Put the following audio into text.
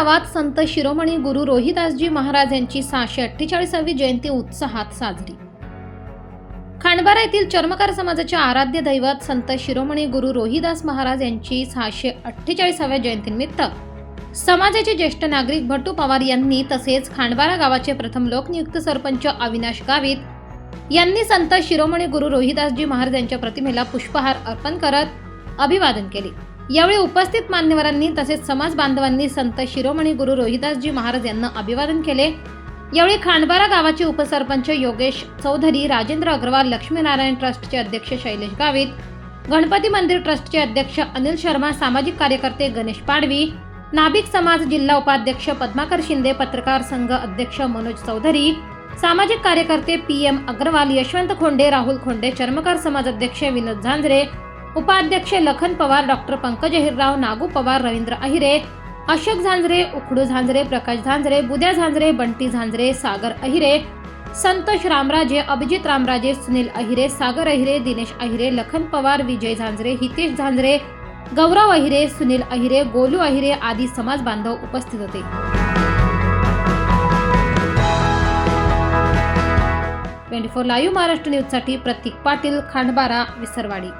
गावात संत शिरोमणी गुरु रोहिदासजी महाराज यांची सहाशे अठ्ठेचाळीसावी जयंती उत्साहात साजरी. खांडबारा येथील चर्मकार समाजाचे आराध्य दैवत संत शिरोमणी गुरु रोहिदास महाराज यांची सहाशे अठ्ठेचाळीसाव्या जयंतीनिमित्त समाजाचे ज्येष्ठ नागरिक भट्टू पवार यांनी तसेच खांडबारा गावाचे प्रथम लोकनियुक्त सरपंच अविनाश गावित यांनी संत शिरोमणी गुरु रोहिदासजी महाराज यांच्या प्रतिमेला पुष्पहार अर्पण करत अभिवादन केले. यावेळी उपस्थित मान्यवरांनी तसेच समाज बांधवांनी संत शिरोमणी गुरु रोहिदासजी महाराज यांना अभिवादन केले. यावेळी खांडबारा गावाचे उपसरपंच योगेश चौधरी राजेंद्र अग्रवाल लक्ष्मीनारायण ट्रस्टचे अध्यक्ष शैलेश गावित गणपती मंदिर ट्रस्टचे अध्यक्ष अनिल शर्मा सामाजिक कार्यकर्ते गणेश पाडवी नाभिक समाज जिल्हा उपाध्यक्ष पद्माकर शिंदे पत्रकार संघ अध्यक्ष मनोज चौधरी सामाजिक कार्यकर्ते पी एम अग्रवाल यशवंत खोंडे राहुल खोंडे चर्मकार समाज अध्यक्ष विनोद झांजरे उपाध्यक्ष लखन पवार डॉक्टर पंकज हिरराव नागू पवार रवींद्र अहिरे अशोक झांजरे उकडू झांजरे प्रकाश झांजरे बुद्या झांजरे बंटी झांजरे सागर अहिरे संतोष रामराजे अभिजित रामराजे सुनील अहिरे सागर अहिरे दिनेश अहिरे लखन पवार विजय झांजरे हितेश झांजरे गौरव अहिरे सुनील अहिरे गोलू अहिरे आदी समाज बांधव उपस्थित होते. ट्वेंटी फोर लाईव्ह महाराष्ट्र न्यूजसाठी प्रतीक पाटील खांडबारा विसरवाडी.